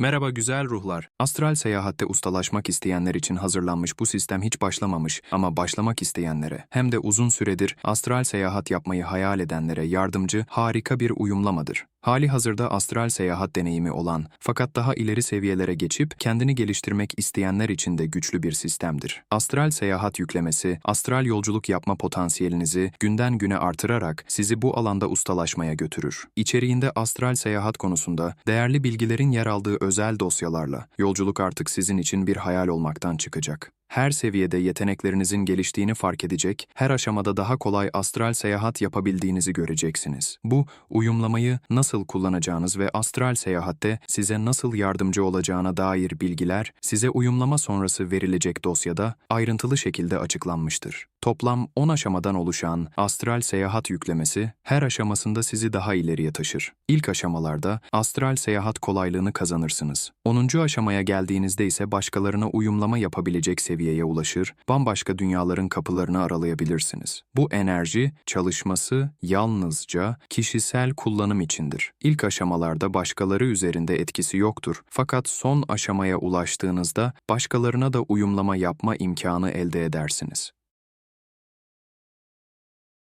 Merhaba güzel ruhlar. Astral seyahatte ustalaşmak isteyenler için hazırlanmış bu sistem hiç başlamamış ama başlamak isteyenlere hem de uzun süredir astral seyahat yapmayı hayal edenlere yardımcı harika bir uyumlamadır. Hali hazırda astral seyahat deneyimi olan fakat daha ileri seviyelere geçip kendini geliştirmek isteyenler için de güçlü bir sistemdir. Astral seyahat yüklemesi, astral yolculuk yapma potansiyelinizi günden güne artırarak sizi bu alanda ustalaşmaya götürür. İçeriğinde astral seyahat konusunda değerli bilgilerin yer aldığı özel dosyalarla yolculuk artık sizin için bir hayal olmaktan çıkacak. Her seviyede yeteneklerinizin geliştiğini fark edecek, her aşamada daha kolay astral seyahat yapabildiğinizi göreceksiniz. Bu, uyumlamayı nasıl kullanacağınız ve astral seyahatte size nasıl yardımcı olacağına dair bilgiler, size uyumlama sonrası verilecek dosyada ayrıntılı şekilde açıklanmıştır. Toplam 10 aşamadan oluşan astral seyahat yüklemesi, her aşamasında sizi daha ileriye taşır. İlk aşamalarda astral seyahat kolaylığını kazanırsınız. 10. aşamaya geldiğinizde ise başkalarına uyumlama yapabilecek seviyeye ulaşır, bambaşka dünyaların kapılarını aralayabilirsiniz. Bu enerji, çalışması yalnızca kişisel kullanım içindir. İlk aşamalarda başkaları üzerinde etkisi yoktur. Fakat son aşamaya ulaştığınızda başkalarına da uyumlama yapma imkanı elde edersiniz.